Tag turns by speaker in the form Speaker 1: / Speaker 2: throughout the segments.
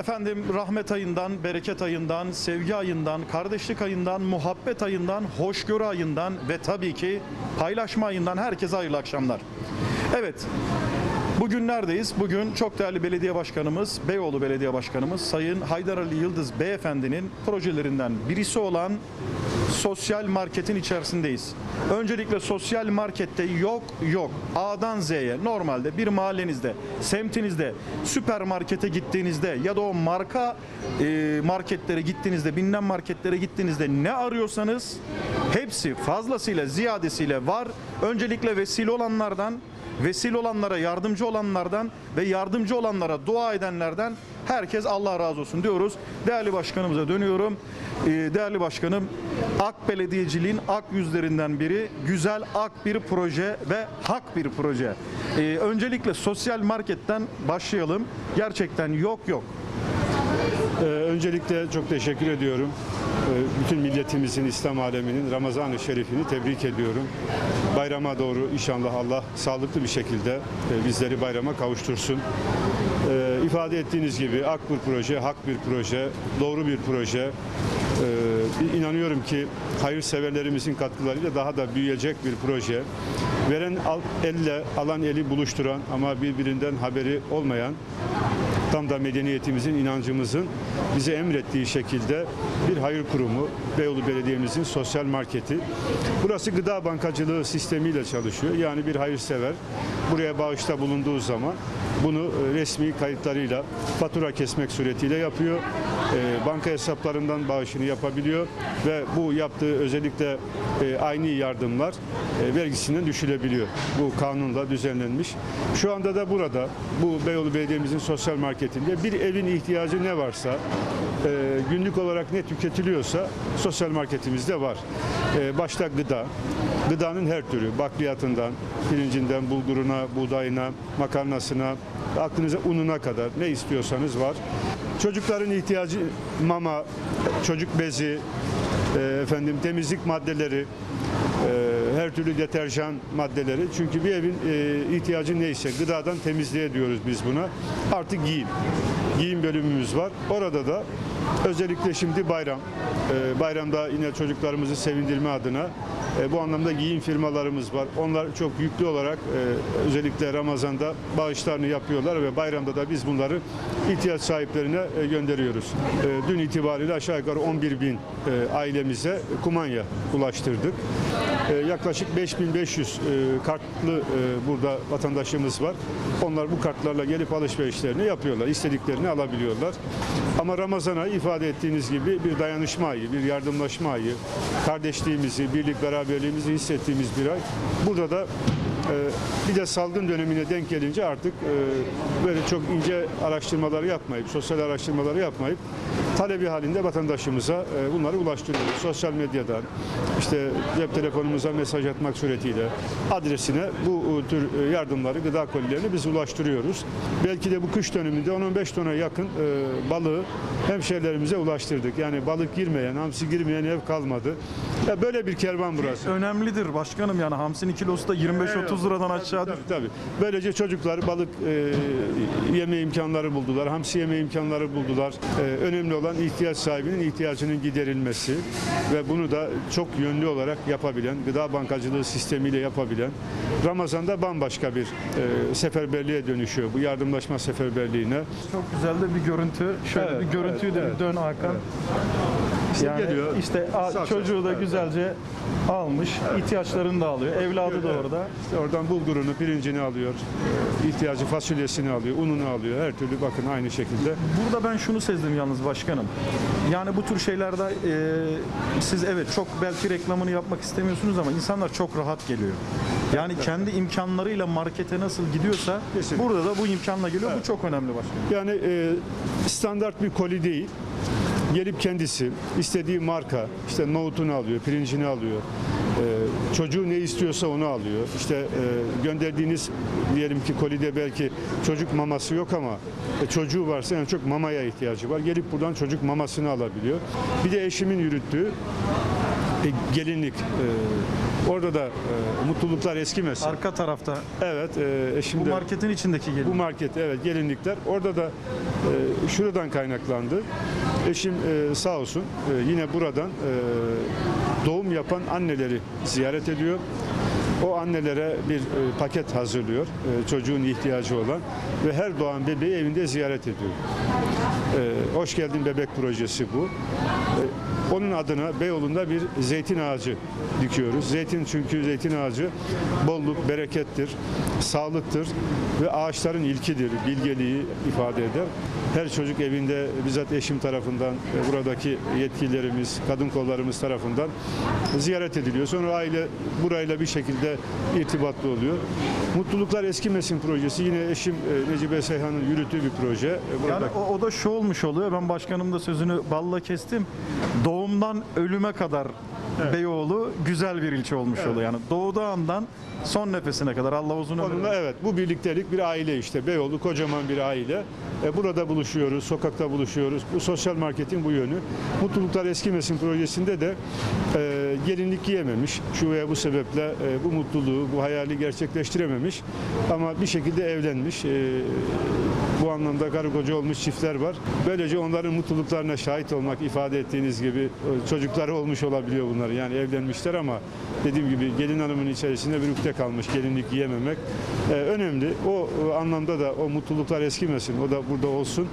Speaker 1: Efendim rahmet ayından, bereket ayından, sevgi ayından, kardeşlik ayından, muhabbet ayından, hoşgörü ayından ve tabii ki paylaşma ayından herkese hayırlı akşamlar. Evet, bugün neredeyiz? Bugün çok değerli belediye başkanımız, Beyoğlu Belediye Başkanımız Sayın Haydar Ali Yıldız Beyefendinin projelerinden birisi olan sosyal marketin içerisindeyiz. Öncelikle sosyal markette yok yok A'dan Z'ye normalde bir mahallenizde, semtinizde, süpermarkete gittiğinizde ya da o marka e, marketlere gittiğinizde, bilinen marketlere gittiğinizde ne arıyorsanız hepsi fazlasıyla ziyadesiyle var. Öncelikle vesile olanlardan vesile olanlara yardımcı olanlardan ve yardımcı olanlara dua edenlerden herkes Allah razı olsun diyoruz. Değerli başkanımıza dönüyorum. Ee, Değerli başkanım AK Belediyeciliğin ak yüzlerinden biri güzel ak bir proje ve hak bir proje. Ee, Öncelikle sosyal marketten başlayalım. Gerçekten yok yok.
Speaker 2: Ee, öncelikle çok teşekkür ediyorum. Bütün milletimizin, İslam aleminin Ramazan-ı Şerifini tebrik ediyorum. Bayrama doğru inşallah Allah sağlıklı bir şekilde e, bizleri bayrama kavuştursun. Ee, ifade ettiğiniz gibi ak bir proje, hak bir proje, doğru bir proje. Ee, inanıyorum ki hayırseverlerimizin katkılarıyla daha da büyüyecek bir proje. Veren elle, alan eli buluşturan ama birbirinden haberi olmayan tam da medeniyetimizin, inancımızın bize emrettiği şekilde bir hayır kurumu, Beyoğlu Belediye'mizin sosyal marketi. Burası gıda bankacılığı sistemiyle çalışıyor. Yani bir hayırsever buraya bağışta bulunduğu zaman bunu e, resmi kayıtlarıyla fatura kesmek suretiyle yapıyor. E, Banka hesaplarından bağışını yapabiliyor ve bu yaptığı özellikle e, aynı yardımlar e, vergisinden düşülebiliyor. Bu kanunla düzenlenmiş. Şu anda da burada bu Beyoğlu Belediye'mizin sosyal marketinde bir evin ihtiyacı ne varsa e, günlük olarak ne tüketiliyorsa sosyal marketimizde var. Başta gıda, gıdanın her türü bakliyatından, pirincinden, bulguruna, buğdayına, makarnasına, aklınıza ununa kadar ne istiyorsanız var. Çocukların ihtiyacı mama, çocuk bezi, e, efendim temizlik maddeleri, e, her türlü deterjan maddeleri. Çünkü bir evin e, ihtiyacı neyse gıdadan temizliğe diyoruz biz buna. Artık giyim. Giyim bölümümüz var. Orada da özellikle şimdi bayram. E, bayramda yine çocuklarımızı sevindirme adına e, bu anlamda giyim firmalarımız var. Onlar çok yüklü olarak e, özellikle Ramazan'da bağışlarını yapıyorlar ve bayramda da biz bunları ihtiyaç sahiplerine gönderiyoruz. Dün itibariyle aşağı yukarı 11 bin ailemize kumanya ulaştırdık. E, yaklaşık 5500 e, kartlı e, burada vatandaşımız var. Onlar bu kartlarla gelip alışverişlerini yapıyorlar. istediklerini alabiliyorlar. Ama Ramazan ayı ifade ettiğiniz gibi bir dayanışma ayı, bir yardımlaşma ayı, kardeşliğimizi, birlik beraberliğimizi hissettiğimiz bir ay. Burada da bir de salgın dönemine denk gelince artık e, böyle çok ince araştırmaları yapmayıp, sosyal araştırmaları yapmayıp talebi halinde vatandaşımıza e, bunları ulaştırıyoruz. Sosyal medyadan, işte cep telefonumuza mesaj atmak suretiyle adresine bu e, tür yardımları, gıda kolilerini biz ulaştırıyoruz. Belki de bu kış döneminde 10-15 tona yakın balığı hemşehrilerimize ulaştırdık. Yani balık girmeyen, hamsi girmeyen ev kalmadı. Böyle bir kervan burası.
Speaker 1: Önemlidir başkanım yani hamsinin kilosu da 25-30 liradan aşağı.
Speaker 2: Tabii, tabii. Böylece çocuklar balık e, yeme imkanları buldular, hamsi yeme imkanları buldular. E, önemli olan ihtiyaç sahibinin ihtiyacının giderilmesi ve bunu da çok yönlü olarak yapabilen, gıda bankacılığı sistemiyle yapabilen, Ramazan'da bambaşka bir e, seferberliğe dönüşüyor bu yardımlaşma seferberliğine.
Speaker 1: Çok güzel de bir görüntü. Şöyle
Speaker 2: Evet,
Speaker 1: bir görüntüyü de
Speaker 2: evet,
Speaker 1: bir dön Hakan.
Speaker 2: İşte
Speaker 1: Yani
Speaker 2: geliyor.
Speaker 1: işte a-
Speaker 2: Sağ-
Speaker 1: çocuğu da
Speaker 2: evet,
Speaker 1: güzelce almış, ihtiyaçlarını da alıyor. Evladı da
Speaker 2: Evet.
Speaker 1: orada.
Speaker 2: İşte oradan bulgurunu, pirincini alıyor, e, ihtiyacı fasulyesini alıyor, ununu alıyor. Her türlü bakın aynı şekilde.
Speaker 1: Burada ben şunu sezdim yalnız başkanım. Yani bu tür şeylerde e, siz evet çok belki reklamını yapmak istemiyorsunuz ama insanlar çok rahat geliyor. Yani kendi imkanlarıyla markete nasıl gidiyorsa
Speaker 2: Kesinlikle.
Speaker 1: burada da bu imkanla geliyor. Bu çok önemli başkanım.
Speaker 2: Yani e, standart bir koli değil. Gelip kendisi istediği marka, işte nohutunu alıyor, pirincini alıyor. E, çocuğu ne istiyorsa onu alıyor. İşte e, gönderdiğiniz diyelim ki kolide belki çocuk maması yok ama e, çocuğu varsa en çok mamaya ihtiyacı var. Gelip buradan çocuk mamasını alabiliyor. Bir de eşimin yürüttüğü e, gelinlik e, Orada da e, mutluluklar eskimesin.
Speaker 1: Arka tarafta
Speaker 2: Evet, e, eşim
Speaker 1: bu
Speaker 2: de
Speaker 1: marketin içindeki gelin.
Speaker 2: bu market evet gelinlikler orada da e, şuradan kaynaklandı. Eşim e, sağ olsun e, yine buradan e, doğum yapan anneleri ziyaret ediyor. O annelere bir e, paket hazırlıyor e, çocuğun ihtiyacı olan ve her doğan bebeği evinde ziyaret ediyor. E, Hoş geldin bebek projesi bu. E, Onun adına Beyoğlu'nda bir zeytin ağacı dikiyoruz. Zeytin çünkü zeytin ağacı bolluk, berekettir, sağlıktır ve ağaçların ilkidir, bilgeliği ifade eder. Her çocuk evinde bizzat eşim tarafından, buradaki yetkililerimiz, kadın kollarımız tarafından ziyaret ediliyor. Sonra aile burayla bir şekilde irtibatlı oluyor. Mutluluklar Eskimesin projesi yine eşim e, Necibe Seyhan'ın yürüttüğü bir proje. Burada
Speaker 1: Yani o, o da şu olmuş oluyor. Ben başkanım da sözünü balla kestim. Doğumdan ölüme kadar Beyoğlu güzel bir ilçe olmuş oluyor. Yani doğduğu andan son nefesine kadar Allah uzun ömür
Speaker 2: Onunla evet bu birliktelik bir aile işte. Beyoğlu kocaman bir aile. E, burada buluşuyoruz, sokakta buluşuyoruz. Bu sosyal marketin bu yönü. Mutluluklar Eskimesin projesinde de e, gelinlik giyememiş. Şu veya bu sebeple e, bu mutluluğu, bu hayali gerçekleştirememiş. Ama bir şekilde evlenmiş. E, bu anlamda karı koca olmuş çiftler var. Böylece onların mutluluklarına şahit olmak ifade ettiğiniz gibi e, çocukları olmuş olabiliyor bunlar. Yani evlenmişler ama dediğim gibi gelin hanımın içerisinde bir ukde kalmış gelinlik giyememek e, önemli. O e, anlamda da o mutluluklar eskimesin. O da burada olsun.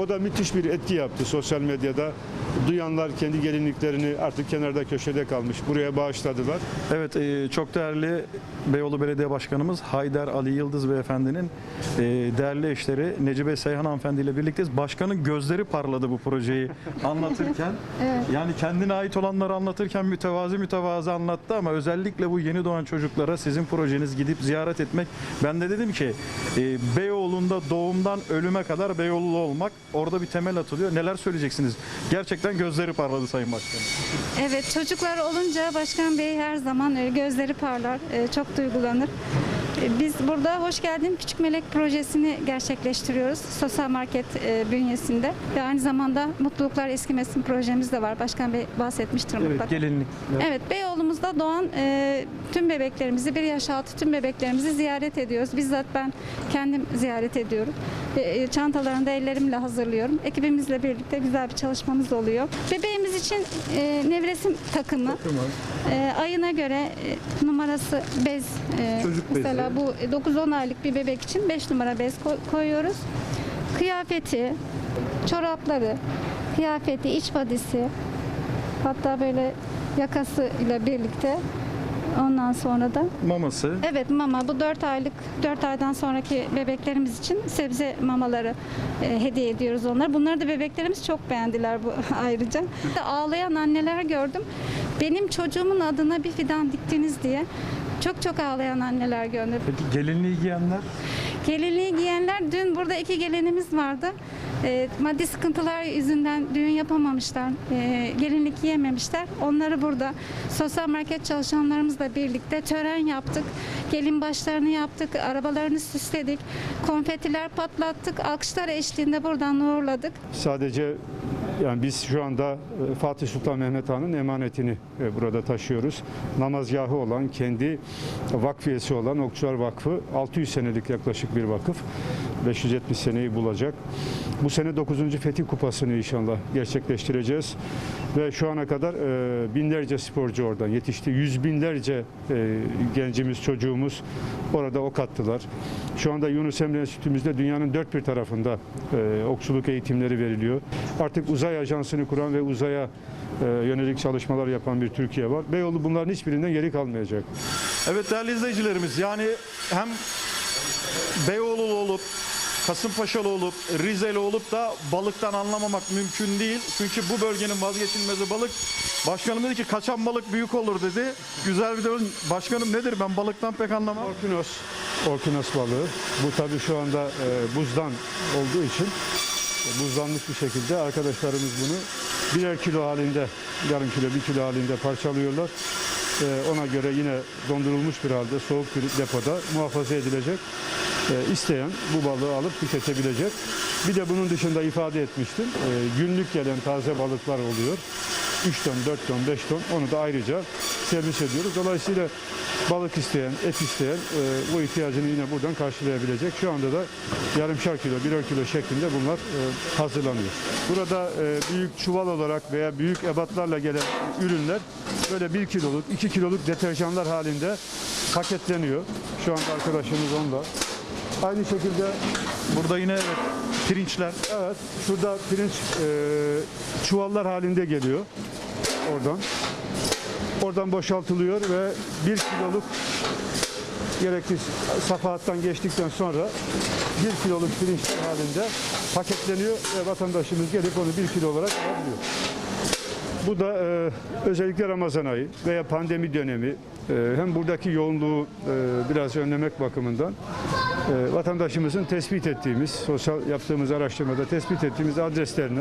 Speaker 2: O da müthiş bir etki yaptı sosyal medyada. Duyanlar kendi gelinliklerini artık kenarda köşede kalmış. Buraya bağışladılar.
Speaker 1: Evet e, çok değerli Beyoğlu Belediye Başkanımız Haydar Ali Yıldız Beyefendinin e, değerli eşleri Necibe Seyhan Hanımefendi ile birlikteyiz. Başkanın gözleri parladı bu projeyi anlatırken. Yani kendine ait olanları anlatırken mütevazi mütevazı anlattı ama özellikle bu yeni doğan çocuklara sizin projeniz gidip ziyaret etmek. Ben de dedim ki e, Beyoğlu'nda doğumdan ölüme kadar Beyoğlu olmak orada bir temel atılıyor. Neler söyleyeceksiniz? Gerçekten gözleri parladı Sayın Başkanım.
Speaker 3: Evet çocuklar olunca Başkan Bey her zaman e, gözleri parlar, e, çok duygulanır. E, Biz burada Hoş Geldin Küçük Melek projesini gerçekleştiriyoruz sosyal market e, bünyesinde ve aynı zamanda Mutluluklar Eskimesin projemiz de var. Başkan Bey bahsetmiştir mutlaka.
Speaker 1: gelinlik.
Speaker 3: Evet, Beyoğlu'muzda doğan e, tüm bebeklerimizi, bir yaş altı tüm bebeklerimizi ziyaret ediyoruz. Bizzat ben kendim ziyaret ediyorum. E, e, çantalarını da ellerimle hazırlıyorum. Ekibimizle birlikte güzel bir çalışmamız oluyor. Bebeğimiz için e, nevresim takımı, e, ayına göre e, numarası bez. e,
Speaker 1: Çocuk bezi.
Speaker 3: Mesela bu 9-10 aylık bir bebek için 5 numara bez ko- koyuyoruz. Kıyafeti, çorapları, kıyafeti, iç badisi, Hatta böyle yakası ile birlikte ondan sonra da
Speaker 1: Maması.
Speaker 3: evet mama bu 4 aylık 4 aydan sonraki bebeklerimiz için sebze mamaları e, hediye ediyoruz onlara. Bunları da bebeklerimiz çok beğendiler bu ayrıca. Ağlayan anneler gördüm. Benim çocuğumun adına bir fidan diktiniz diye. Çok çok ağlayan anneler gördüm.
Speaker 1: Peki gelinliği giyenler?
Speaker 3: Gelinliği giyenler dün burada iki gelinimiz vardı. E, maddi sıkıntılar yüzünden düğün yapamamışlar. E, gelinlik giyememişler. Onları burada sosyal market çalışanlarımızla birlikte tören yaptık. Gelin başlarını yaptık. Arabalarını süsledik. Konfetiler patlattık. Alkışlar eşliğinde buradan uğurladık.
Speaker 2: Sadece yani biz şu anda e, Fatih Sultan Mehmet Han'ın emanetini e, burada taşıyoruz. Namazgahı olan, kendi vakfiyesi olan Okçular Vakfı 600 senelik yaklaşık bir vakıf. 570 seneyi bulacak. Bu sene 9. Fetih Kupası'nı inşallah gerçekleştireceğiz. Ve şu ana kadar e, binlerce sporcu oradan yetişti. Yüz binlerce e, gencimiz, çocuğumuz orada ok attılar. Şu anda Yunus Emre Enstitümüzde dünyanın dört bir tarafında e, okçuluk eğitimleri veriliyor. Artık uzay ajansını kuran ve uzaya e, yönelik çalışmalar yapan bir Türkiye var. Beyoğlu bunların hiçbirinden geri kalmayacak.
Speaker 1: Evet değerli izleyicilerimiz yani hem Beyoğlu'lu olup Kasımpaşalı olup Rizeli olup da balıktan anlamamak mümkün değil. Çünkü bu bölgenin vazgeçilmezi balık. Başkanım dedi ki kaçan balık büyük olur dedi. Güzel bir de başkanım nedir ben balıktan pek anlamam.
Speaker 2: Orkinos, orkinos balığı. Bu tabii şu anda e, buzdan olduğu için e, buzlanmış bir şekilde arkadaşlarımız bunu birer kilo halinde, yarım kilo, bir kilo halinde parçalıyorlar. E, ona göre yine dondurulmuş bir halde soğuk bir depoda muhafaza edilecek. E, isteyen bu balığı alıp tüketebilecek. Bir de bunun dışında ifade etmiştim. e, günlük gelen taze balıklar oluyor. 3 ton, 4 ton, 5 ton onu da ayrıca servis ediyoruz. Dolayısıyla balık isteyen, et isteyen e, bu ihtiyacını yine buradan karşılayabilecek. Şu anda da yarımşar kilo, birer kilo şeklinde bunlar e, hazırlanıyor. Burada e, büyük çuval olarak veya büyük ebatlarla gelen ürünler böyle 1 kiloluk, 2 kiloluk deterjanlar halinde paketleniyor. Şu anda arkadaşımız onda. Aynı şekilde
Speaker 1: Burada yine evet, pirinçler.
Speaker 2: Evet, şurada pirinç e, çuvallar halinde geliyor. Oradan. Oradan boşaltılıyor ve bir kiloluk gerekli safahattan geçtikten sonra bir kiloluk pirinçler halinde paketleniyor ve vatandaşımız gelip onu bir kilo olarak alabiliyor. Bu da e, özellikle Ramazan ayı veya pandemi dönemi hem buradaki yoğunluğu e, biraz önlemek bakımından e, vatandaşımızın tespit ettiğimiz, sosyal yaptığımız araştırmada tespit ettiğimiz adreslerine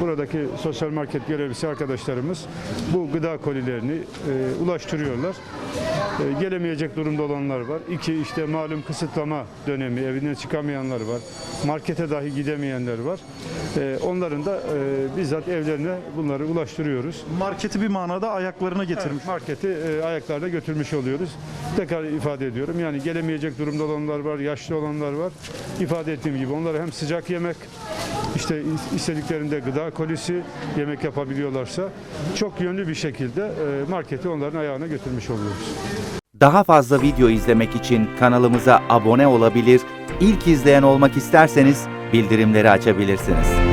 Speaker 2: buradaki sosyal market görevlisi arkadaşlarımız bu gıda kolilerini e, ulaştırıyorlar. Gelemeyecek durumda olanlar var. İki işte malum kısıtlama dönemi, evinden çıkamayanlar var. Markete dahi gidemeyenler var. Onların da bizzat evlerine bunları ulaştırıyoruz.
Speaker 1: Marketi bir manada ayaklarına getirmiş.
Speaker 2: Evet, marketi e, ayaklarına götürmüş oluyoruz. Tekrar ifade ediyorum. Yani gelemeyecek durumda olanlar var, yaşlı olanlar var. İfade ettiğim gibi onlara hem sıcak yemek, işte istediklerinde gıda kolisi yemek yapabiliyorlarsa çok yönlü bir şekilde e, marketi onların ayağına götürmüş oluyoruz.
Speaker 4: Daha fazla video izlemek için kanalımıza abone olabilir, ilk izleyen olmak isterseniz bildirimleri açabilirsiniz.